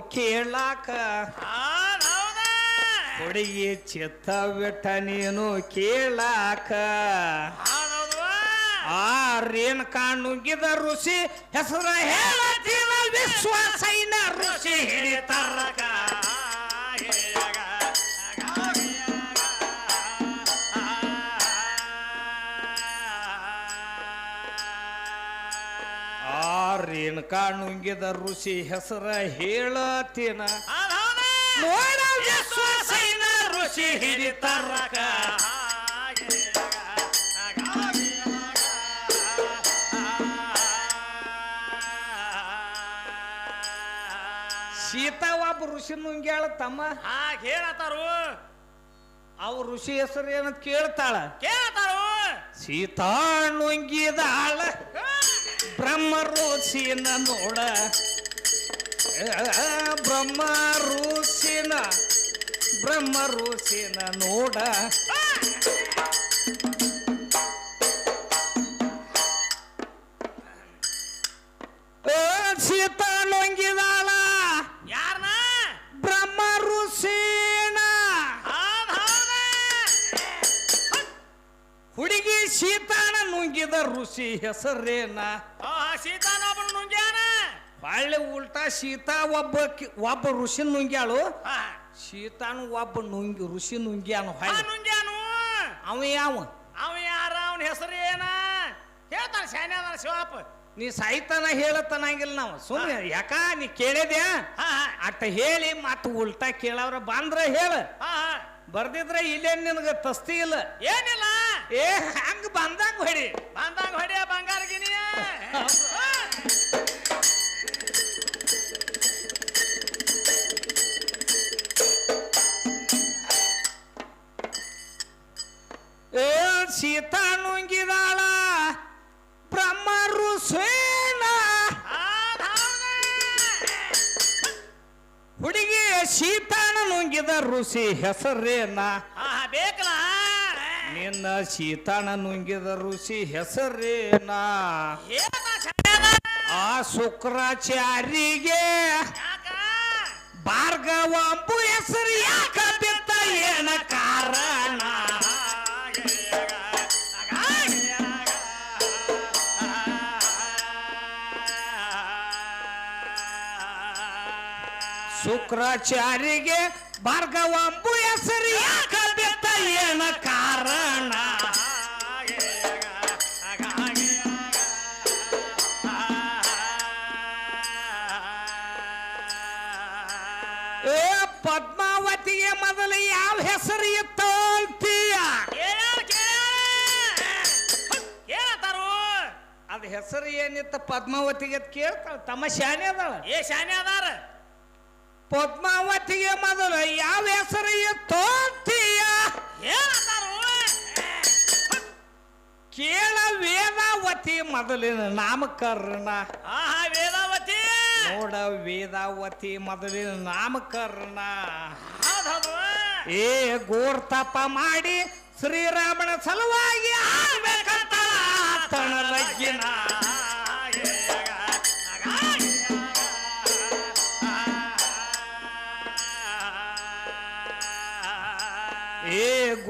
ಕೇಳಾಕ. ಕೊಡಿಗೆ ಚಿತ್ತ ಬಿಟ್ಟ ನೀನು ಕೇಳಾಕ. ಆರೇನ್ ಕಾಣುಗಿದ ಋಷಿ ಹೆಸರ ಹೇಳತಿನ ವಿಶ್ವಾಸ ಋಷಿ ಹಿಡಿತಾರಕ. ರೇಣುಕಾ ನುಂಗಿದ ಋಷಿ ಹೆಸರ ಹೇಳತಿನ. ನೋಡ ವಿಶ್ವಾಸೈನ ಋಷಿ ಹಿಡಿತಾರಕ ಸೀತಾ ಒಬ್ಬ ಋಷಿ ನುಂಗ್ಯಾಳ ತಮ್ಮ. ಹೇಳತಾರು ಅವ್ ಋಷಿ ಹೆಸರು ಏನಂತ ಕೇಳ್ತಾಳ. ಕೇಳತಾರು. ಸೀತಾ ನುಂಗಿದಾಳ ಬ್ರಹ್ಮ ರುಚಿನ ನೋಡ. ಬ್ರಹ್ಮ ರುಚಿನ ಬ್ರಹ್ಮ ರುಚಿನ ನೋಡ ಸೀತಾ ಋಷಿ ಹೆಸರೇನ? ಸೀತಾನೊಬ್ಬನ ನುಂಗ್ಯಾನ ಬಾಳೆ ಉಲ್ಟಾ ಸೀತಾ ಒಬ್ಬ ಒಬ್ಬ ಋಷಿ ನುಂಗ್ಯಾಳು. ಆ, ಸೀತಾನು ಒಬ್ಬ ನುಂಗಿ ಋಷಿ ನುಂಗ್ಯಾನು ಆ ಹೊಳ್ಳಿ ನುಂಗ್ಯಾನು? ಅವ ಯಾವ? ಅವ ಯಾರ? ಅವನ ಹೆಸರು ಏನ ಹೇಳ್ತಾನೆ ಶಾನ್ಯಾದ ಶಿವಪ್ಪ ನೀ ಸಾಯ್ತಾನ ಹೇಳತನಂಗಿಲ್ಲ ನಾವು. ಸುಮ್ಮನೆ ಯಾಕ ನೀ ಕೇಳಿದ್ಯಾ? ಹಾ ಹಾ. ಅಟ್ಟ ಹೇಳಿ ಮತ್ತೆ ಉಲ್ಟಾ ಕೇಳವ್ರ ಬಂದ್ರ ಹೇಳ. ಹಾ ಹಾ. ಬರ್ದಿದ್ರ ಇಲ್ಲೇ ನಿನಗೆ ತಸ್ತಿ ಇಲ್ಲ. ಏನಿಲ್ಲ? ಏ ಹಂಗ ಬಂದಂಗ ಹೊಡಿ. ಋಷಿ ಹೆಸರೇನ ಬೇಕಲ್ಲ. ನಿನ್ನ ಶೀತಾಣ ನುಂಗಿದ ಋಷಿ ಹೆಸರೇನ ಆ ಶುಕ್ರಾಚಾರಿಗೆ ಭಾರ್ಗವ ಅಂಬು ಹೆಸರು ಯಾಕ ಬಿತ್ತ ಏನ ಕಾರಣ? ಶುಕ್ರಾಚಾರಿಗೆ ಭಾರ್ಗವ ಅಂಬು ಹೆಸರು ಯಾಕ ಬಿತ್ತ ಏನ ಕಾರಣ? ಏ ಪದ್ಮಾವತಿಗೆ ಮೊದಲು ಯಾವ ಹೆಸರು ಇತ್ತು ಅಂತೀಯ? ಅದು ಅದ ಹೆಸರು ಏನಿತ್ತು ಪದ್ಮಾವತಿಗೆ ಕೇಳ್ತಾಳ. ತಮ್ಮ ಶಾನೆ ಅದಾಳ. ಏ ಶಾನೆ ಅದಾರ ಪದ್ಮಾವತಿಗೆ ಮೊದಲು ಯಾವ ಹೆಸರು ಇತ್ತು ಅಂತೀಯ? ಕೇಳ ವೇದಾವತಿ ಮೊದಲಿನ ನಾಮಕರಣ. ಆಹಾ ವೇದಾವತಿ! ನೋಡ ವೇದಾವತಿ ಮೊದಲಿನ ನಾಮಕರಣ. ಏ ಏ ಗೋರ್ತಪ ಮಾಡಿ ಶ್ರೀರಾಮನ ಸಲುವಾಗಿ ಆಗ್ಬೇಕಂತ ತಣಲಗ್ಗಿನ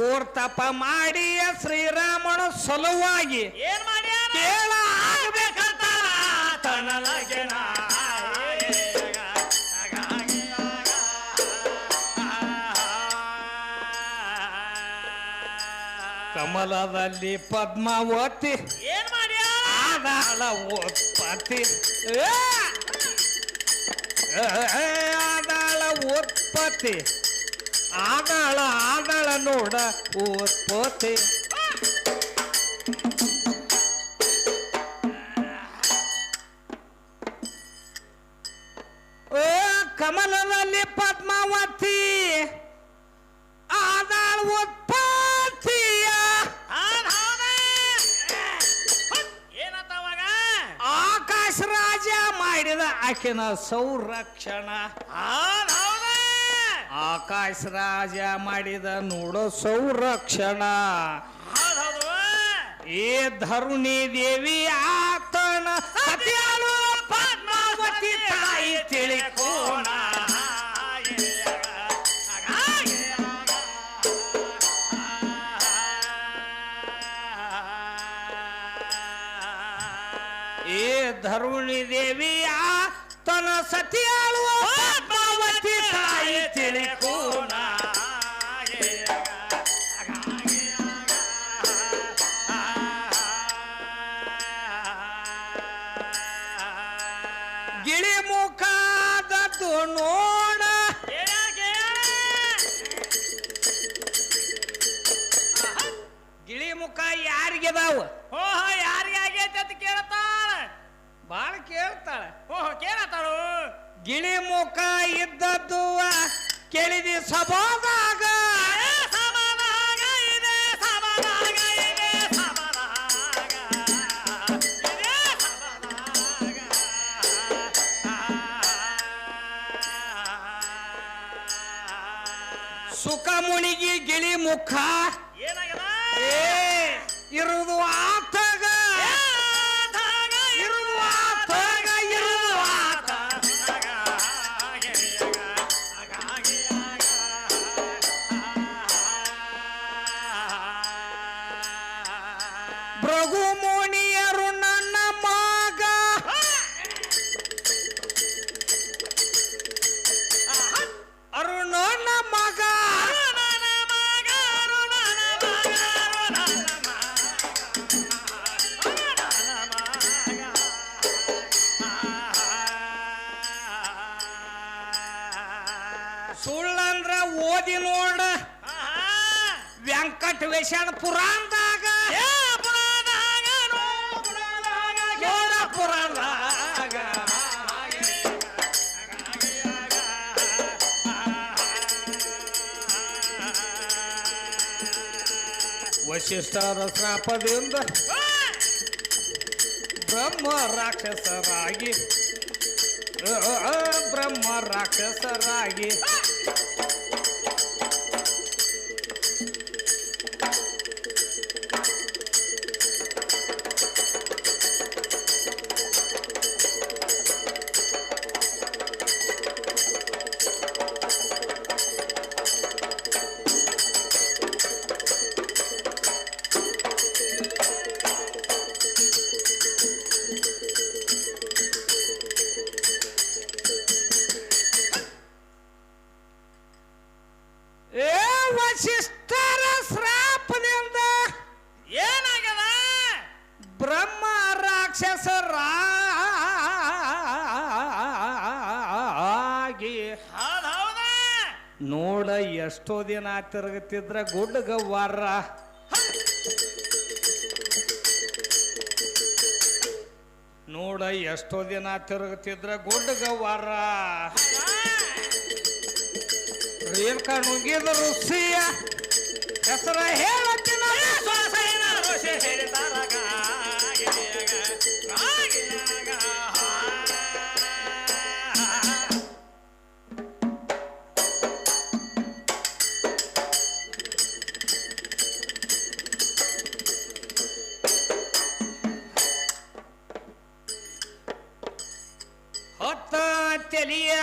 ಏ ಗೋರ್ತಪ ಮಾಡಿ ಶ್ರೀರಾಮನ ಸಲುವಾಗಿ ಏನ್ ಮಾಡ್ಯಾರ ಕೇಳ ಆಗ್ಬೇಕಂತ ತನಲಗೆನ ಕಮಲದಲ್ಲಿ ಪದ್ಮಾವತಿ ಏನ್ ಮಾಡ್ಯಾರ ಆದಾಳ ಉತ್ಪತ್ತಿ ಆದಾಳ ಉತ್ಪತ್ತಿ ಆದಾಳ ಆದಾಳ ನೋಡ. ಉತ್ಪತ್ತಿ ಓ ಕಮಲದಲ್ಲಿ ಪದ್ಮಾವತಿ ಆದಾಳ ಉತ್ಪತ್ತಿಯ ಆಕಾಶ ರಾಜ ಮಾಡಿದ ಆಕಿನ ಸೌರಕ್ಷಣ. ಹೌದ ಆಕಾಶ ರಾಜ ಮಾಡಿದ ನೋಡೋ ಸಂರಕ್ಷಣ. ಏ ಧರುಣಿ ದೇವಿ ಆತನ ಸತಿಯಾಳು ಪದ್ಮಾವತಿ ತಾಯಿ ತಿಳಿಕೋಣ. ಏ ಧರುಣಿ ದೇವಿಯ ತನ ಸತಿ ಮುಣಿಗಿ ಗಿಳಿ ಮುಖ ಏ ಇರುವುದು ಆತಗ ವೇಷನ ಪುರಾಣದಾಗ. ಪುರಾಣದಾಗ ವಶಿಷ್ಠರ ಶ್ರಾಪದಿಂದ ಬ್ರಹ್ಮ ರಾಕ್ಷಸರಾಗಿ. ಬ್ರಹ್ಮ ರಾಕ್ಷಸರಾಗಿ. ಎಷ್ಟೋ ದಿನ ತಿರುಗುತ್ತಿದ್ರ ಗುಡ್ಡಗ ವಾರ ನೋಡ ಎಷ್ಟೋ ದಿನ ತಿರುಗುತ್ತಿದ್ರ ಗುಡ್ಡಗ ವಾರ ರೇಣುಕಾ ನುಗ್ಗಿದ ಸಿಯ ಹೆಸರ ಹೇಳತ್ತಿನ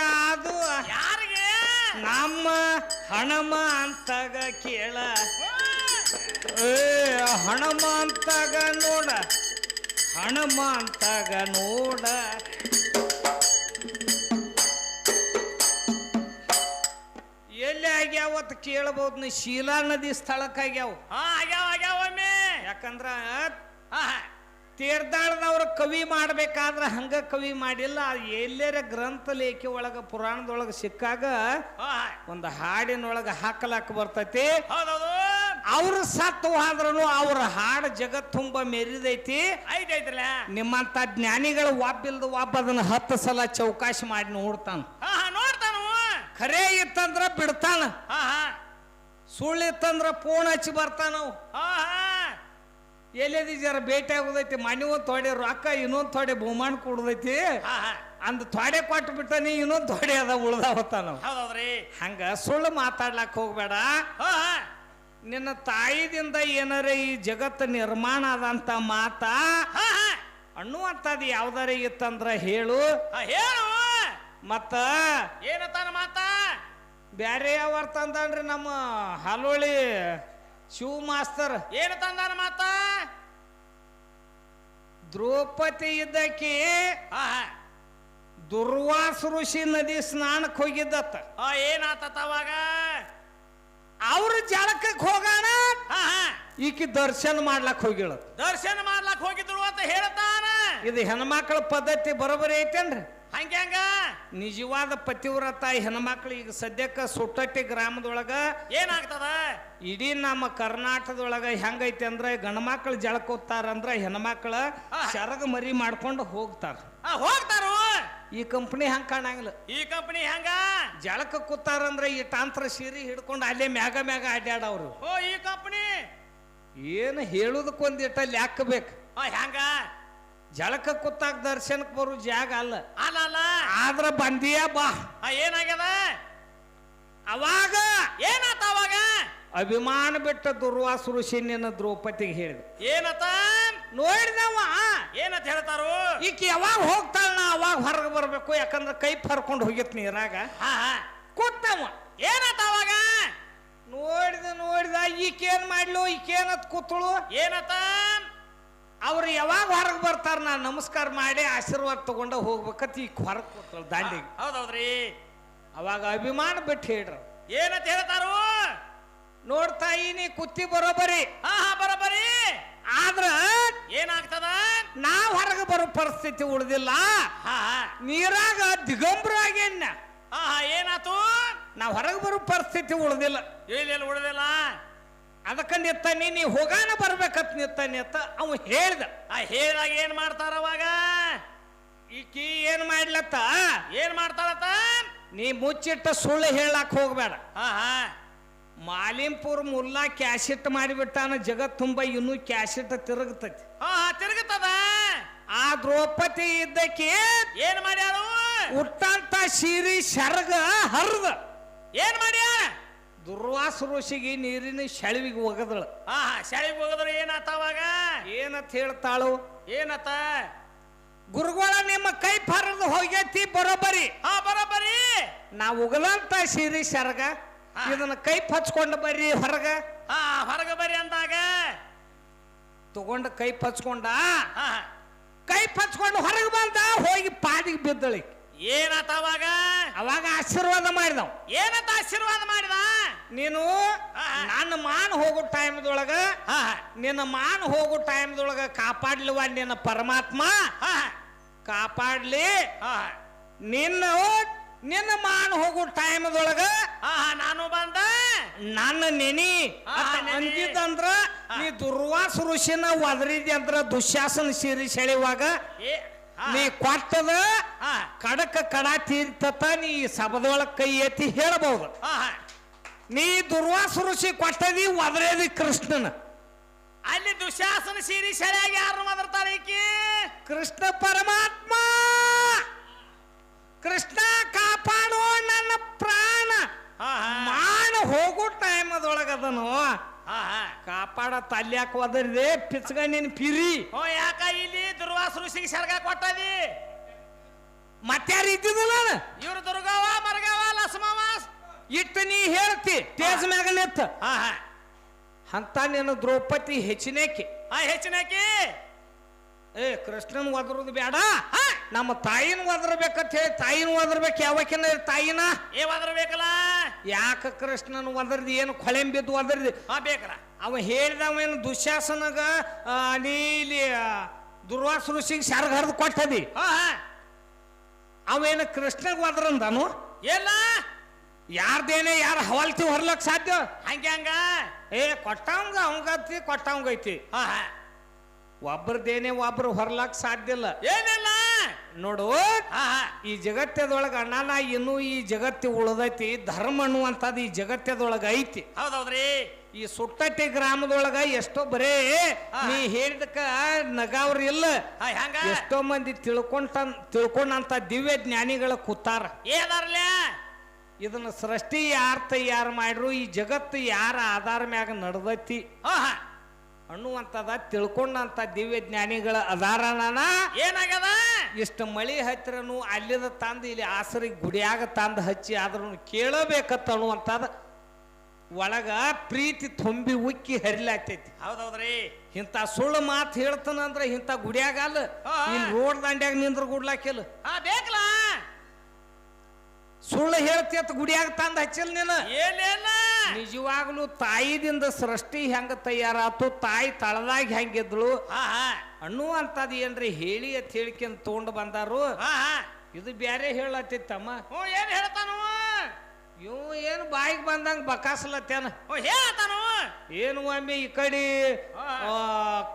ತೆಲಿಯಾದು ಯಾರಿಗೆ? ನಮ್ಮ ಹಣಮ ಅಂತಾಗ ಕೇಳ. ಏ ಹಣಮ ಅಂತಾಗ ನೋಡ. ಹಣಮ ಅಂತಾಗ ನೋಡ. ಎಲ್ಲಿ ಆಗ್ಯಾವತ್ ಕೇಳಬಹುದು ನೀ? ಶೀಲಾ ನದಿ ಸ್ಥಳಕ್ಕಾಗ್ಯಾವ. ಹಾ ಆಗ್ಯಾವ ಆಗ್ಯಾವ ಒಮ್ಮೆ. ಯಾಕಂದ್ರ ಹಾ ಕವಿ ಮಾಡ್ಬೇಕಾದ್ರೆ ಹಂಗ ಕವಿ ಮಾಡಿಲ್ಲ. ಎಲ್ಲರ ಗ್ರಂಥ ಲೇಖಿ ಒಳಗ ಪುರಾಣದೊಳಗ ಸಿಕ್ಕಾಗ ಒಂದು ಹಾಡಿನೊಳಗ ಹಾಕಲಾಕ ಬರ್ತೈತಿ. ಅವರು ಸತ್ತು ಆದ್ರೂ ಅವ್ರ ಹಾಡು ಜಗತ್ ತುಂಬ ಮೆರಿದೈತಿ ನಿಮ್ಮಂತ ಜ್ಞಾನಿಗಳು ಒಬ್ಬಿಲ್ದ ಒಬ್ಬ ಅದನ್ನ ಹತ್ತು ಸಲ ಚೌಕಾಶಿ ಮಾಡಿ ನೋಡ್ತಾನ. ಖರೇ ಹಾ ನೋಡ್ತಾನು. ಖರೆ ಇತ್ತಂದ್ರ ಬಿಡ್ತಾನ. ಸುಳ್ಳಿತ್ತಂದ್ರ ಹಾ. ಸುಳ್ಳು ಇತ್ತಂದ್ರ ಫೋನ್ ಹಚ್ಚಿ ಬರ್ತಾನವು. ಹಾ. ಎಲ್ಲೆದಿ ಜರ ಭೇಟಿ ಆಗುದೈತಿ? ಮನೆ ಒಂದ್ ತೊಡೆ ರೊಕ್ಕ ಇನ್ನೊಂದ್ ತೊಡೆ ಬಹುಮಾನ ಕೊಡುದೈತಿ? ಅಂದ್ ತೊಡೆ ಕೊಟ್ಟು ಬಿಟ್ಟನಿ ಇನ್ನೊಂದ್ ತೊಡೆ ಅದ ಉಳ್ದಾವತ್ತಾನ ಅವ. ಹೌದೌದ್ರಿ. ಹಂಗ ಸುಳ್ಳು ಮಾತಾಡ್ಲಾಕ್ ಹೋಗ್ಬೇಡ. ನಿನ್ನ ತಾಯಿದಿಂದ ಏನಾರ ಈ ಜಗತ್ತು ನಿರ್ಮಾಣ ಆದಂತ ಮಾತಾ? ಅನ್ನುವಂಥದ್ದು ಯಾವ್ದಾರ ಇತ್ತಂದ್ರ ಹೇಳು. ಹೇಳು. ಮತ್ತ ಏನತ್ತಾನ ಮಾತ? ಬ್ಯಾರೆ ಯಾವ ತಂದನ್ರಿ ನಮ್ಮ ಹಲೋಳಿ ಶಿವ ಮಾಸ್ತರ್ ಏನು ತಂದಾನ ಮಾತ? ದ್ರೌಪದಿ ಇದ್ದಕ್ಕೆ ದುರ್ವಾಸ ಋಷಿ ನದಿ ಸ್ನಾನಕ್ಕೆ ಹೋಗಿದ್ದತ್ತ. ಏನಾತತ ಅವಾಗ? ಅವ್ರ ಜಳಕಕ್ಕೆ ಹೋಗೋಣ ಈಕಿ ದರ್ಶನ ಮಾಡ್ಲಕ್ ಹೋಗಿಳ ದರ್ಶನ ಮಾಡ್ಲಕ್ ಹೋಗಿದ್ರು ಅಂತ ಹೇಳ್ತಾನ? ಇದು ಹೆಣ್ಮಕ್ಳ ಪದ್ಧತಿ ಬರೋಬರಿ ಐತೇನ್ರಿ? ಹಂಗೆ ಹಂಗ ನಿಜವಾದ ಪತಿವ್ರತ ಹೆಣ್ಮಕ್ಳು ಈಗ ಸದ್ಯಕ್ಕೆ ಸುಟ್ಟಟ್ಟಿ ಗ್ರಾಮದೊಳಗ. ಏನಾಗ್ತದ? ಇಡೀ ನಮ್ಮ ಕರ್ನಾಟಕದೊಳಗ ಹೆಂಗೈತಿ ಅಂದ್ರೆ ಗಂಡ್ಮಕ್ಳು ಜಳಕೋತಾರ ಅಂದ್ರ ಹೆಣ್ಮಕ್ಳ. ಶರಗ ಮರಿ ಮಾಡ್ಕೊಂಡು ಹೋಗ್ತಾರ. ಹೋಗ್ತಾರು? ಈ ಕಂಪ್ನಿ ಹೆಂಗ್ ಕಾಣಂಗಿಲ್ಲ. ಈ ಕಂಪನಿ ಹೆಂಗ? ಜಳಕ ಕೂತಾರಂದ್ರೆ ಈ ತಾಂತ್ರ ಸೀರಿ ಹಿಡ್ಕೊಂಡು ಅಲ್ಲೇ ಮ್ಯಾಗ ಮ್ಯಾಗ ಅಡ್ಡಾಡವ್ರು ಓ ಈ ಕಂಪನಿ? ಏನು ಹೇಳುದಕ್ಕೊಂದಿಟ್ಟ ಲ್ಯಾಕ್ ಬೇಕು. ಆ, ಹೆಂಗ? ಜಳಕ ಕೂತಾಗ ದರ್ಶನಕ್ಕೆ ಬರೋ ಜಾಗ ಅಲ್ಲ. ಅಲ್ಲ ಅಲ್ಲ. ಆದ್ರ ಬಂದಿಯ ಬಾ. ಆ, ಏನಾಗ್ಯದ? ಅವಾಗ? ಏನಾತ ಅವಾಗ? ಅಭಿಮಾನ ಬಿಟ್ಟ ದುರ್ವಾಸ ಋಷಿ ನಿನ್ನ ದ್ರೌಪದಿಗೆ ಹೇಳಿದ. ಏನತ್ತ ನೋಡಿದವ. ಏನಂತ ಹೇಳ್ತಾರು? ಈಕೆ ಯಾವಾಗ ಹೋಗ್ತಾಳ ನಾ ಅವಾಗ ಹೊರಗೆ ಬರಬೇಕು ಯಾಕಂದ್ರೆ ಕೈ ಫರ್ಕೊಂಡು ಹೋಗಿತ್ ನೀರಾಗ ಹಾ ಹಾ. ಕೂತವ ಏನತ ಅವಾಗ? ನೋಡಿದ ನೋಡಿದ ಈಕೇನ್ ಮಾಡ್ಲು ಈಕೇನತ್ ಕೂತಳು? ಏನತ್ತ ಅವ್ರು ಯಾವಾಗ ಹೊರಗೆ ಬರ್ತಾರ ನಾ ನಮಸ್ಕಾರ ಮಾಡಿ ಆಶೀರ್ವಾದ ತಗೊಂಡ ಹೋಗ್ಬೇಕತ್ ಈಗ ಹೊರಗೆ ಕೂತಳು ದಾಂಡಿಗೆ. ಹೌದೌದ್ರಿ. ಅವಾಗ ಅಭಿಮಾನ ಬಿಟ್ಟು ಹೇಳ್ರ. ಏನಂತ ಹೇಳ್ತಾರು? ನೋಡ್ತಾ ನೀ ಕುತ್ತಿ ಬರೋಬರಿ. ಹಾ ಹಾ ಬರೋಬ್ಬರಿ ಆದ್ರ ಏನಾಗ್ತದ? ನಾ ಹೊರಗೆ ಬರೋ ಪರಿಸ್ಥಿತಿ ಉಳ್ದಿಲ್ಲ. ನೀರಾಗ ದಿಗಂಬರ ಆಗೇನ. ಹಾ ಹಾ ಏನಾತು? ನಾ ಹೊರಗೆ ಬರೋ ಪರಿಸ್ಥಿತಿ ಉಳ್ದಿಲ್ಲ. ಉಳ್ದಿಲ್ಲ ಉಳಿದಿಲ್ಲ. ಅದಕ್ಕ ನಿತ್ತ ನೀ ಹೋಗಾನ ಬರ್ಬೇಕತ್ ನಿತ್ತಾನಿ ಅಂತ ಅವ ಹೇಳ್ದ. ಆ ಹೇಳಿದಾಗ ಏನ್ ಮಾಡ್ತಾರ ಅವಾಗ? ಈಕಿ ಏನ್ ಮಾಡ್ಲತ್ತ? ಏನ್ ಮಾಡ್ತಾರತ್ತ ನೀ ಮುಚ್ಚಿಟ್ಟ ಸುಳ್ಳು ಹೇಳಕ್ ಹೋಗ್ಬೇಡ. ಹಾ ಹಾ. ಮಾಲಿಂಪುರ್ ಮುಲ್ಲಾ ಕ್ಯಾಸೆಟ್ ಮಾಡಿಬಿಟ್ಟಾನ ಜಗತ್ ತುಂಬ ಇನ್ನೂ ಕ್ಯಾಸೆಟ್ ತಿರುಗತೈತಿ. ಹಾ ತಿರುಗತದ? ಆ ದ್ರೌಪದಿ ಇದ್ದಕ್ಕೆ ಏನ್ ಮಾಡ್ಯಾರು ಉಟ್ಟಂತ ಸೀರಿ ಶರ್ಗ ಹರ್ದ. ಏನ್ ಮಾಡ್ಯಾರ ದುರ್ವಾಸ ಋಷಿಗೆ ನೀರಿನ ಶೆಳವಿಗೆ ಒಗದಳು. ಆಹಾ ಶಾಲೆಗೆ ಏನತ್ತ ಏನಾತ ಅವಾಗ? ಏನತ್ತ ಹೇಳ್ತಾಳು? ಏನತ್ತ? ಗುರುಗಳ ನಿಮ್ಮ ಕೈ ಫರದು ಹೋಗೈತಿ ಬರೋಬ್ಬರಿ ಹಾ ಬರೋಬ್ಬರಿ ನಾ ಉಗದಂತ ಸೀರಿ ಸರಗ ಹಾ. ಇದನ್ನ ಕೈ ಪಚ್ಕೊಂಡು ಬರ್ರಿ ಹೊರಗ. ಹಾ ಹೊರಗೆ ಬರ್ರಿ ಅಂದಾಗ? ತಗೊಂಡ ಕೈ ಪಚ್ಕೊಂಡ ಹಾ. ಕೈ ಪಚ್ಕೊಂಡು ಹೊರಗೆ ಬಂದ ಹೋಗಿ ಪಾದಿಗೆ ಬಿದ್ದಳಿ ಏನಾತ ಅವಾಗ? ಅವಾಗ ಆಶೀರ್ವಾದ ಮಾಡಿದವ. ಏನಂತ ಆಶೀರ್ವಾದ ಮಾಡಿದ? ನೀನು. ನನ್ನ ಮಾನ್ ಹೋಗೋ ಟೈಮ್ದೊಳಗ. ನಿನ್ನ ಮಾನ್ ಹೋಗೋ ಟೈಮ್ದೊಳಗ ಕಾಪಾಡ್ಲಿವ ನಿನ್ನ ಪರಮಾತ್ಮ. ಕಾಪಾಡ್ಲಿ. ನಿನ್ನ ನಿನ್ನ ಮಾನ್ ಹೋಗೋ ಟೈಮ್ದೊಳಗ ನಾನು ಬಂದ? ನನ್ನ ನೆನಿ. ಅಂತಿದ್ದಂದ್ರ. ಅಂದಿದ್ದಂದ್ರ ನೀ ದುರ್ವಾಸ ಋಷಿನ ಒದರಿದ್ಯಂದ್ರ ದುಶಾಸನ ದುಶ್ಯಾಸನ ಸೀರಿ ಸೆಳೆಯುವಾಗ ನೀ ಕೊಟ್ಟದ ಕಡಕ ಕಡ ತೀರ್ತತ ನೀ ಸಬದೊಳಗ ಕೈ ಎತ್ತಿ ಹೇಳಬಹುದು. ನೀ ದುರ್ವಾಸ ಋಷಿ ಕೊಟ್ಟದಿ ಒದರೇದಿ ಕೃಷ್ಣನ. ಅಲ್ಲಿ ದುಶಾಸನ ಸೀರಿ ಸರಿಯಾಗಿ ಯಾರು ಮದರ್ತಾರೆ ಈಕಿ? ಕೃಷ್ಣ ಪರಮಾತ್ಮ! ಕೃಷ್ಣ ಕಾಪಾಡೋ ನನ್ನ ಪ್ರಾಣ. ಹಾ ಹೋಗೋ ಟೈಮದೊಳಗದನು ಹಾ ಹಾ ಕಾಪಾಡ ತಲ್ಯಾಕ ಒದರಿದೆ ಪಿಚ್ಗ ನಿನ್ ಪಿರಿ. ಓ ಯಾಕ ಇಲ್ಲಿ ದುರ್ವಾಸ ಋಷಿಗೆ ಸರ್ಗ ಕೊಟ್ಟದಿ? ಮತ್ಯಾರ ಇದ್ದಿದ್ದಿಲ್ಲ? ಇವ್ರು ದುರ್ಗವ ಮರ್ಗವ ಲಸ್ಮವ ಇಟ್ಟು ನೀ ಹೇಳ್ತಿ ತೇಜ್ ಮ್ಯಾಗ ನಿತ್ತ ಹಾ ಹಾ ಅಂತ ನಿನ್ನ ದ್ರೌಪದಿ ಹೆಚ್ಚಿನೇಕಿ. ಆ ಹೆಚ್ಚಿನಕಿ? ಏ ಕೃಷ್ಣನ್ ಒದರುದು ಬೇಡ ನಮ್ಮ ತಾಯಿನ ಒದರ್ಬೇಕಂತ ಹೇಳಿ ತಾಯಿನ ಒದರ್ಬೇಕು ಯಾವಕಿನ ತಾಯಿನ? ಏ ಒದರ್ಬೇಕಲ್ಲ? ಯಾಕ ಕೃಷ್ಣನ ಒದರ್ದಿ ಏನು ಕೊಳೆಂಬಿದ್ದು ಒದರ್ದಿ? ಹಾ ಬೇಕಲ್ಲ. ಅವ ಹೇಳಿದವೇನು ದುಶ್ಯಾಸನಗ ಆ, ನೀ ಇಲ್ಲಿ ಆ, ದುರ್ವಾಸ ಋಷಿಗೆ ಶಾರ್ಗ ಹರಿದು ಕೊಟ್ಟದಿ? ಹಾ ಹಾ. ಅವೇನು ಕೃಷ್ಣಗ್ ಒದರಂದನು? ಎಲ್ಲ. ಯಾರ್ದೇನೆ ಯಾರ ಹವಾಲ್ತಿ ಹೊರ್ಲಕ್ ಸಾಧ್ಯ? ಹಂಗೆ ಹಂಗ? ಏ ಕೊಟ್ಟವಂಗ ಅವಂಗತಿ ಕೊಟ್ಟವಂಗೈತಿ. ಹಾ ಹಾ. ಒಬ್ರದೇನೆ ಒಬ್ರು ಹೊರಲಾಕ್ ಸಾಧ್ಯ ಇಲ್ಲ. ಏನಿಲ್ಲ? ನೋಡು ಈ ಜಗತ್ತದೊಳಗ ಅಣ್ಣನ ಇನ್ನೂ ಈ ಜಗತ್ತಿ ಉಳದೈತಿ ಧರ್ಮ ಅನ್ನುವಂಥದ್ದು ಈ ಜಗತ್ತದೊಳಗ ಐತಿ. ಹೌದೌದ್ರಿ? ಈ ಸುಟ್ಟಟ್ಟಿ ಗ್ರಾಮದೊಳಗ ಎಷ್ಟೋ ಬರೇ. ನೀ ಹೇಳಿದಕ್ಕ ನಗಾವ್ರ ಇಲ್ಲ. ಎಷ್ಟೋ ಮಂದಿ ತಿಳ್ಕೊಂಡ ತಿಳ್ಕೊಂಡಂತ ದಿವ್ಯ ಜ್ಞಾನಿಗಳ ಕೂತಾರ. ಏದಾರ್ಲೆ ಇದನ್ನ ಸೃಷ್ಟಿ ಯಾರ ತಯಾರು ಮಾಡ್ರು ಈ ಜಗತ್ತು ಯಾರ ಆಧಾರ ಮ್ಯಾಗ ನಡ್ದೈತಿ? ಅನ್ನುವಂಥದ ತಿಳ್ಕೊಂಡಂತ ದಿವ್ಯ ಜ್ಞಾನಿಗಳ ಅದಾರಣ ಏನಾಗ್ಯದ? ಇಷ್ಟು ಮಳಿ ಹತ್ತಿರನು ಅಲ್ಲಿದ ತಂದು ಇಲ್ಲಿ ಆಸರಿ ಗುಡಿಯಾಗ ತಂದು ಹಚ್ಚಿ ಆದ್ರೂ ಕೇಳಬೇಕತ್ತ ಅನ್ನುವಂಥದ್ದು ಒಳಗ ಪ್ರೀತಿ ತುಂಬಿ ಉಕ್ಕಿ ಹರಿಲಾಗ್ತೈತಿ. ಹೌದೌದ್ರಿ. ಇಂಥ ಸುಳ್ಳು ಮಾತು ಹೇಳ್ತಾನಂದ್ರೆ ಇಂಥ ಗುಡಿಯಾಗ ಅಲ್ಲ. ರೋಡ್ ದಂಡ್ಯಾಗ ನಿಂದ್ರ ಗುಡ್ಲಾಕಿಲ್ಲ ಬೇಕಲ್ಲ. ಸುಳ್ಳು ಹೇಳ್ತಿಯತ್ ಗುಡಿಯಾಗ ತಂದು ಹಚ್ಚಿಲ್ ನೀನು. ಏನೇನ? ನಿಜವಾಗ್ಲೂ ತಾಯಿದಿಂದ ಸೃಷ್ಟಿ ಹೆಂಗ ತಯಾರಾತು ತಾಯಿ ತಳದಾಗ ಹೆಂಗಿದ್ಳು ಅಣ್ಣು ಅಂತದ್ ಏನ್ರಿ ಹೇಳಿ ಅಂತ ಹೇಳಿಕೆಂತ ತೊಗೊಂಡು ಬಂದಾರು? ಇದು ಬ್ಯಾರೆ ಹೇಳತ್ತಿತ್ತಮ್ಮ. ಹ್ಞೂ ಏನ್ ಹೇಳ್ತಾನು? ಇವು ಏನು ಬಾಯಿಗೆ ಬಂದಂಗ ಬಕಾಸ್ಲತ್ತೇನ? ಹೇಳ್ತಾನು ಏನು ಒಮ್ಮೆ ಈ ಕಡೆ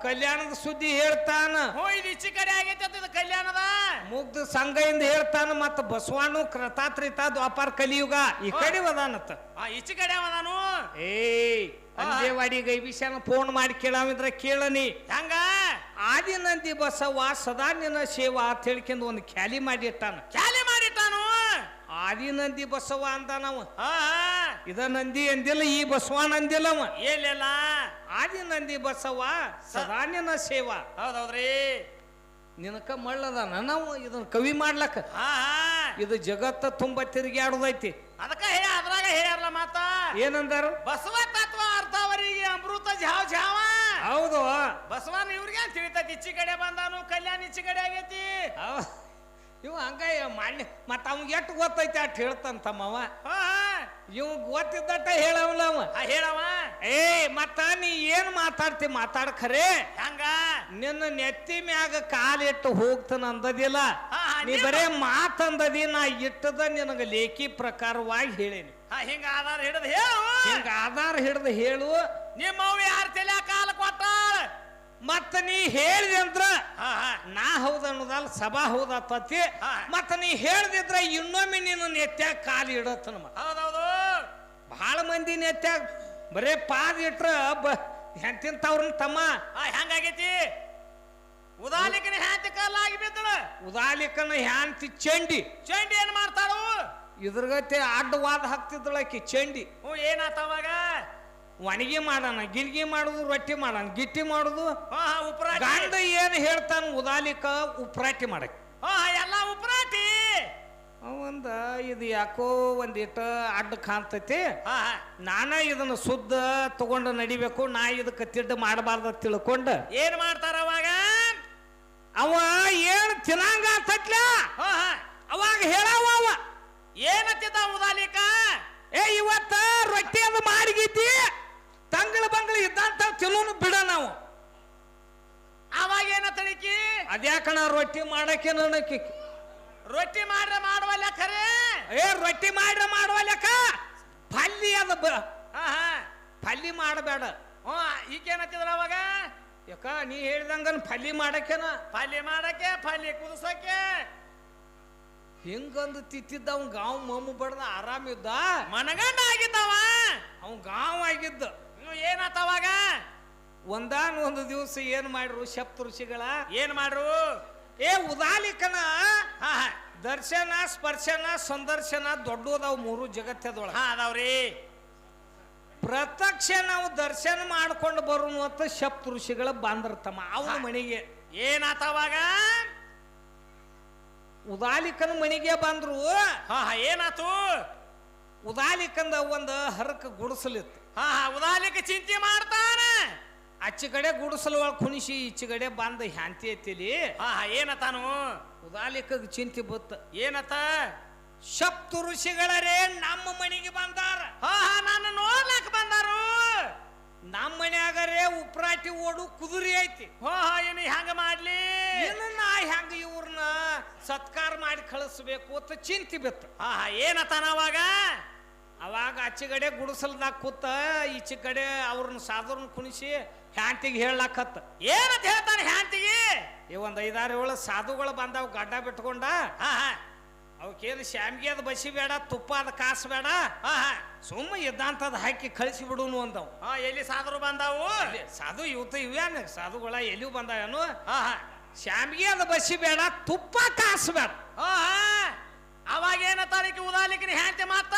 ಕಲ್ಯಾಣದ ಸುದ್ದಿ ಹೇಳ್ತಾನ. ಹ್ಞೂ ಇದು ಈಚೆ ಕಡೆ ಆಗೈತೆ ಅಂತ ಇದು ಕಲ್ಯಾಣದ? ಮುಗ್ಧ ಸಂಘದಿಂದ ಹೇಳ್ತಾನ ಮತ್ತ ಬಸವಾನು ಕೃತಾತ್ರಿತ ದ್ವಾಪಾರ ಕಲಿಯುಗ ಈ ಕಡೆ ಅದಾನತ್ತ ಆ ಈಚೆ ಕಡೆ ಅವ ನಾನು ಏಯ್. ಅಂದೇವಾಡಿ ಗೈಬಿಷನ ಫೋನ್ ಮಾಡಿ ಕೇಳಾವಿದ್ರ ಕೇಳನಿ. ಹೆಂಗ? ಆದಿನಂದಿ ಬಸವ ಸದಾ ನಿನ್ನ ಸೇವಾ ಅಂತ ಹೇಳ್ಕೊಂಡು ಒಂದು ಖ್ಯಾಲಿ ಮಾಡಿಟ್ಟಾನು ಆದಿನಂದಿ ಬಸವ ಅಂತ ನಾವು ಹಾ. ಇದ ನಂದಿ ಅಂದಿಲ್ಲ ಈ ಬಸವನ ಅವ. ಏನಿಲ್ಲ. ಆದಿನಂದಿ ಬಸವ ಸದಾ ನಿನ್ನ ಸೇವಾ. ಹೌದೌದ್ರಿ. ನಿನಕ ಮಳ್ಳದಾನ. ನಾವು ಇದನ್ನ ಕವಿ ಮಾಡ್ಲಕ್ಕ. ಇದು ಜಗತ್ತ ತುಂಬ ತಿರುಗಾಡುದೈತಿ ಅದಕ್ಕ ಹೇ ಅದ್ರಾಗ ಹೇಳ್ಯಾರಲ್ಲ ಮಾತ. ಏನಂದಾರು? ಬಸವ ತತ್ವ ಅರ್ಥವರಿಗೆ ಅಮೃತ ಝಾವ್ ಝಾವ. ಹೌದು. ಬಸವನ್ ಇವ್ರಿಗೆ ತಿಳಿತೈತಿ? ಇಚ್ಚಿ ಕಡೆ ಬಂದಾನು ಕಲ್ಯಾಣ ಇಚ್ಚಿ ಕಡೆ ಆಗೈತಿ ಇವ ಹಂಗ ಮಾಡಿ ಮತ್ತ ಅವ್ಗೆ ಎಷ್ಟು ಗೊತ್ತೈತಿ ಅಟ್ ಹೇಳ್ತಾನ ತಮ್ಮವ ಇವ್ ಗೊತ್ತಿದ್ದಟ್ಟ ಹೇಳವಲ್ಲ ಅವ. ಹೇಳವ. ಏ ಮತ್ತ ನೀ ಏನ್ ಮಾತಾಡ್ತಿ ಮಾತಾಡ ಖರೆ? ಹಂಗ? ನಿನ್ನ ನೆತ್ತಿ ಮ್ಯಾಗ ಕಾಲಿಟ್ಟು ಹೋಗ್ತಾನ ಅಂದದಿಲ್ಲ. ನೀ ಬರೇ ಮಾತಂದದಿ ನಾ ಇಟ್ಟದ ನಿನಗ ಲೇಖಿ ಪ್ರಕಾರವಾಗಿ ಹೇಳೇನಿ. ಹಿಂಗ ಆಧಾರ ಹಿಡಿದು ಹೇಳು. ಹಿಂಗ ಆಧಾರ ಹಿಡಿದು ಹೇಳು. ನಿಮ್ಮವ್ ಯಾರ ತಲೆ ಕಾಲ ಕೊಟ್ಟಾಳ? ಮತ್ತ ನೀ ಹೇಳಿದೆ ಅಂದ್ರ ಹಾ ಹಾ. ನಾ ಹೌದ ಅನ್ನೋದಲ್ಲ ಸಭಾ ಹೌದ ತತ್ತಿ ಮತ್ತ ನೀ ಹೇಳ್ದಿದ್ರ ಇನ್ನೊಮ್ಮೆ ನಿನ್ನ ನೆತ್ಯಾಗ ಕಾಲು ಇಡತ್ತನ ಬಹಳ ಮಂದಿ ನೆತ್ಯಾಗ ಬರೇ ಪಾದ ಇಟ್ರ ಬ ಎಂತಿಂತವ್ರನ್ನ ತಮ್ಮ. ಹೆಂಗಾಗೈತಿ? ಉದಾಲಿಕನ ಹ್ಯಾಂತಿ ಕಲ್ಲಾಗಿ ಆಗಿಬಿದ್ದಳ ಉದಾಲಿಕನ ಹ್ಯಾಂತಿ ಚಂಡಿ. ಚಂಡಿ ಏನ್ ಮಾಡ್ತಾಳು? ಇದ್ರಗತೆ ಅಡ್ಡವಾದ ಹಾಕ್ತಿದ್ದಳಕಿ ಚಂಡಿ. ಹ್ಞೂ ಏನಾತ ಅವಾಗ? ಒಣಗಿ ಮಾಡೋಣ ಗಿಲ್ಗಿ ಮಾಡುದು ರೊಟ್ಟಿ ಮಾಡೋಣ ಗಿಟ್ಟಿ ಮಾಡುದು. ಉಪ್ರಾಟಿ ಗಂಡ ಏನು ಹೇಳ್ತಾನ ಉದಾಲಿಕ ಉಪ್ರಾಟಿ ಮಾಡಕ್ಕೆ ಎಲ್ಲ ಉಪ್ರಾಟಿ ಅವಂದ ಇದು ಯಾಕೋ ಒಂದಿಟ ಅಡ್ಡ ಕಾಣ್ತೈತಿ. ನಾನ ಇದನ್ನ ಶುದ್ಧ ತಗೊಂಡು ನಡಿಬೇಕು ನಾ ಇದಕ್ಕೆ ತಿಡ್ಡು ಮಾಡಬಾರ್ದ ತಿಳ್ಕೊಂಡು. ಏನ್ ಮಾಡ್ತಾರ ಅವಾಗ? ಅವ ಏನ್ ತಿನ್ನಂಗ ಹಾ ಅವಾಗ ಹೇಳವ ಅವ. ಏನತ್ತಿದ್ದ ಉದಾಲಿಕ? ಏ ಇವತ್ತ ರೊಟ್ಟಿ ಅದು ಮಾಡಿಗಿದ್ದಿ? ತಂಗಳ ಬಂಗಳ ಇದ್ದಂತ ತಿನ್ನೋನು ಬಿಡ ನಾವು. ಅವಾಗ ಏನ ತಳಿಕಿ? ಅದ್ಯಾಕಣ ರೊಟ್ಟಿ ಮಾಡಕ್ಕೆ ನನಗೆ ರೊಟ್ಟಿ ಮಾಡ್ರೆ ಮಾಡುವ ಲೆಕ್ಕ ಏ ರೊಟ್ಟಿ ಮಾಡ್ರೆ ಮಾಡುವ ಲೆಕ್ಕ? ಪಲ್ಲಿ ಅದ ಪಲ್ಲಿ ಮಾಡಬೇಡ. ಹ್ಞೂ ಈಗೇನತ್ತಿದ್ರ ಅವಾಗ? ಯಾಕ ನೀ ಹೇಳಿದಂಗ ಪಲ್ಲಿ ಮಾಡಕ್ಕೇನ ಪಲ್ಲಿ ಮಾಡಕ್ಕೆ ಪಲ್ಲಿ ಕುದಿಸಕ್ಕೆ. ಹಿಂಗಂದು ತಿತ್ತಿದ್ದ ಅವ್ನ್ ಗಾವ್ ಮಮ್ಮು ಬಡ್ದ ಆರಾಮಿದ್ದ? ಮನಗಂಡ ಆಗಿದ್ದವ. ಅವ್ನ್ ಗಾವ್ ಆಗಿದ್ದ. ಇನ್ನು ಏನಾತ ಅವಾಗ? ಒಂದಾನ್ ಒಂದು ದಿವಸ ಏನ್ ಮಾಡ್ರು ಶಪ್ತ ಋಷಿಗಳ? ಏನ್ ಮಾಡ್ರು? ಏ ಉದಾಲಿಕನ ದರ್ಶನ ಸ್ಪರ್ಶನ ಸಂದರ್ಶನ ದೊಡ್ಡದಾವ್ ಮೂರು ಜಗತ್ತದೊಳ ಹಾ ಅದಾವ್ರಿ. ಪ್ರತ್ಯಕ್ಷ ನಾವು ದರ್ಶನ ಮಾಡ್ಕೊಂಡು ಬರೋನು ಅಂತ ಸಪ್ತ ಋಷಿಗಳ ಬಂದಿರ್ತಮ್ಮ ಅವನ ಮನೆಗೆ. ಏನಾತವಾಗ ಉದಾಲಿಕನ ಮನೆಗೆ ಬಂದ್ರು. ಹಾ ಏನಾತು? ಉದಾಲಿಕಂದ ಒಂದು ಹರಕ ಗುಡಿಸಲಿತ್ತು. ಹಾ ಹಾ ಉದಾಲಿಕ ಚಿಂತೆ ಮಾಡ್ತಾನ. ಆಚೆ ಕಡೆ ಗುಡಿಸಲು ಕುಣಿಸಿ ಈಚೆ ಕಡೆ ಬಂದ ಹ್ಯಾಂತಿ ಐತಿಲಿ. ಹಾ ಏನತಾನು? ಉದಾಲಿಕ ಚಿಂತೆ ಬತ್ತ. ಏನತ? ಸಪ್ತ ಋಷಿಗಳರೇ ನಮ್ಮ ಮನೆಗೆ ಬಂದಾರ. ಹಾ ಹಾ ನನ್ನ ನೋಡ್ಲಕ್ ಬಂದಾರು. ನಮ್ಮ ಮನ್ಯಾಗರೇ ಉಪ್ರಾಟಿ ಓಡು ಕುದುರಿ ಐತಿ. ಹೋ ಹಾ ಏನು ಹೆಂಗ ಮಾಡ್ಲಿ? ಇನ್ನು ನಾ ಹೆಂಗ ಇವ್ರನ್ನ ಸತ್ಕಾರ ಮಾಡಿ ಕಳಿಸ್ಬೇಕು ಅಂತ ಚಿಂತೆ ಬಿತ್ತು. ಹಾ ಹಾ ಏನತಾನ ಅವಾಗ? ಅವಾಗ ಆಚೆಗಡೆ ಗುಡಿಸಲ್ದಾಗ ಕೂತ ಈಚೆ ಕಡೆ ಅವ್ರನ್ನ ಸಾಧುರನ್ನ ಕುಣಿಸಿ ಹ್ಯಾಂತಿಗೆ ಹೇಳಾಕತ್ತ ಏನಂತ ಹೇಳ್ತಾನೆ ಹ್ಯಾಂತಿಗೆ ಈ ಒಂದು ಐದಾರು ಏಳು ಸಾಧುಗಳು ಬಂದಾವ್ ಗಡ್ಡ ಬಿಟ್ಕೊಂಡ. ಹಾ ಹಾ. ಅವಕ್ಕೇನು ಶ್ಯಾಮಿಗೆ ಅದು ಬಸಿ ಬೇಡ ತುಪ್ಪ ಅದು ಕಾಸು ಬೇಡ. ಹಾ ಹಾ. ಸುಮ್ಮ ಇದ್ದಂಥದ್ದು ಹಾಕಿ ಕಳಿಸಿ ಬಿಡುನು ಅಂದವು. ಹಾ ಎಲ್ಲಿ ಸಾಧುರು ಬಂದಾವು? ಸಾಧು ಇವತ್ತು ಇವೇನು ಸಾಧುಗಳ ಎಲ್ಲಿಯೂ ಬಂದಾವೇನು? ಹಾ ಹಾ. ಶಾಮ್ಗೆ ಅದು ಬಸಿ ಬೇಡ ತುಪ್ಪ ಕಾಸು ಬೇಡ. ಹಾ ಹಾ. ಅವಾಗ ಏನತ್ತಾರಿಕೆ ಉದಾಲಿಕ್ಕೆ ಹ್ಯಾಂತಿ ಮಾತ?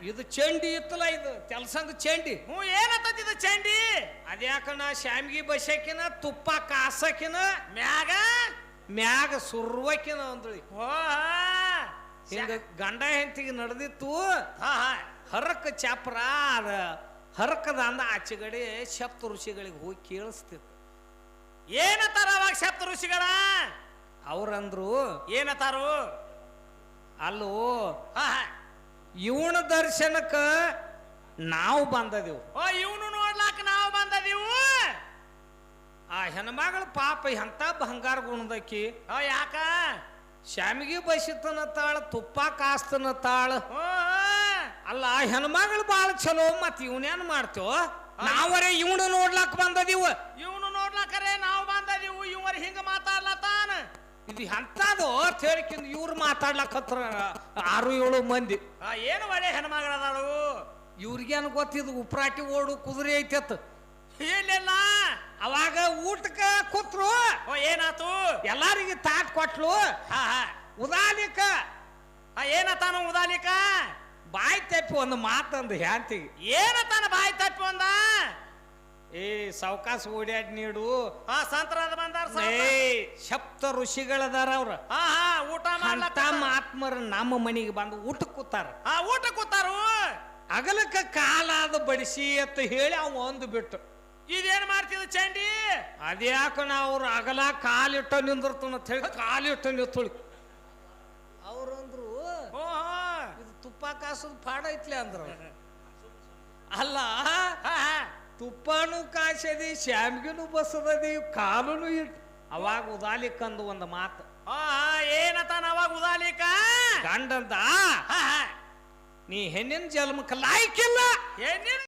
ಇದು ಚಂಡಿ ಇತ್ತಲ್ಲ ಇದು ತೆಲ್ಸಂಗ ಚಂಡಿ. ಹ್ಞೂ ಏನತ್ತದ ಚಂಡಿ? ಅದ್ಯಾಕಣ ಶಾಮ್ಗಿ ಬಸಕಿನ ತುಪ್ಪ ಕಾಸಕಿನ ಮ್ಯಾಗ? ಮ್ಯಾಗ ಸುರ್ವಕಿನ ಅಂದ್ರಿ. ಓ ಹಿಂಗ ಗಂಡ ಹೆಂಡತಿಗೆ ನಡೆದಿತ್ತು ಹಾ ಹಾ. ಹರಕ ಚಾಪ್ರ ಅದ ಹರಕದ ಅಂದ ಆಚೆಗಡೆ ಸಪ್ತ ಋಷಿಗಳಿಗೆ ಹೋಗಿ ಕೇಳಿಸ್ತಿತ್ತು. ಏನತ್ತಾರ ಅವಾಗ ಸಪ್ತ ಋಷಿಗಳ? ಅವ್ರಂದ್ರು ಏನತ್ತಾರು? ಅಲ್ಲೋ ಹಾ ಹಾ. ಇವನ ದರ್ಶನಕ್ಕೆ ನಾವು ಬಂದದೆವು. ಓ ಇವನು ನೋಡ್ಲಾಕ ನಾವು ಬಂದದೇವು. ಆ ಹೆಣ್ಮಗಳ ಪಾಪ ಎಂತ ಬಂಗಾರ ಗುಣದಕ್ಕಿ ಓ ಯಾಕ? ಶಾಮಿಗೆ ಬಸಿತನ ತಾಳ ತುಪ್ಪ ಕಾಸ್ತನ ತಾಳ. ಅಲ್ಲ ಆ ಹೆಣ್ಮಗಳು ಬಾಳ ಚಲೋ ಮತ್ ಇವನೇನ್ ಮಾಡ್ತೇವ ನಾವರೇ ಇವನು ನೋಡ್ಲಾಕ್ ಬಂದದಿವ. ಇವನು ನೋಡ್ಲಾಕರೆ ನಾವು ಬಂದದೀವು. ಇವರು ಹಿಂಗ ಮಾತಾಡ್ಲತ್ತಾನ ಇದು ಎಂಥದ್ದು ತೇರಿಕಿಂದ ಇವ್ರು ಮಾತಾಡ್ಲಕತ್ರ ಆರು ಏಳು ಮಂದಿ. ಆ, ಏನು ಒಳ್ಳೆ ಹೆಣ್ಮಗಳದಾಳು? ಇವ್ರಿಗೇನು ಗೊತ್ತಿದ್ದು ಉಪ್ರಾಟಿ ಓಡು ಕುದುರೆ ಐತೆತ್ ಏನಿಲ್ಲ ಅವಾಗ ಊಟಕ್ಕ ಕೂತ್ರು. ಓ ಏನಾತು? ಎಲ್ಲಾರಿಗೆ ತಾಟ್ ಕೊಟ್ಲು. ಹಾ ಹಾ. ಉದಾಲಿಕ. ಆ, ಏನತ್ತಾನು ಉದಾಲಿಕ? ಬಾಯಿ ತಪ್ಪಿ ಒಂದು ಮಾತಂದು ಹ್ಯಾಂತಿಗೆ ಏನತಾನ ಬಾಯಿ ತಪ್ಪಿ ಒಂದ? ಏ ಸಾವಕಾಶ ಓಡ್ಯಾಡ್ ನೀಡು. ಹಾ ಸಂತರಾದ ಬಂದಾರ ಏ ಸಪ್ತ ಋಷಿಗಳದಾರ ಅವ್ರ. ಹಾ ಹಾ ಊಟ ಮಾಡ್ಲಕ್ಕ ತಮ್ಮ ಆತ್ಮರು ನಮ್ಮ ಮನೆಗೆ ಬಂದು ಊಟ ಕೂತಾರ. ಆ ಊಟ ಕೂತಾರು? ಅಗಲಕ್ಕ ಕಾಲಾದ ಬಡಿಸಿ ಅಂತ ಹೇಳಿ ಅವ ಒಂದು ಬಿಟ್ಟು. ಇದೇನ್ ಮಾಡ್ತಿದ್ ಚಂಡಿ? ಅದ್ಯಾಕ ಅವ್ರು ಅಗಲ ಕಾಲಿಟ್ಟ ನಿಂದಿರ್ತಾನ ಅಂತ ಹೇಳಿ ಕಾಲಿಟ್ಟ ನಿಂತಳು ಅವ್ರಂದ್ರು ಇದು ತುಪ್ಪ ಕಾಸದ ಪಾಡ ಐತ್ಲೆ ಅಂದ್ರ. ಅಲ್ಲ? ತುಪ್ಪನೂ ಕಾಸದಿ ಶ್ಯಾಮ್ಗಿನೂ ಬಸದದಿ ಕಾಲುನು ಇಟ್. ಅವಾಗ ಉದಾಲಿಕ್ಕಂದು ಒಂದು ಮಾತು. ಏನತಾನವಾಗ ಏನತ್ತಾನ ಅವಾಗ ಉದಾಲಿಕ? ಗಂಡಂತ ನೀ ಹೆಣ್ಣಿನ ಜನ್ಮಕ್ಕೆ ಲಾಯ್ಕಿಲ್ಲ. ಹೆಣ್ಣಿನ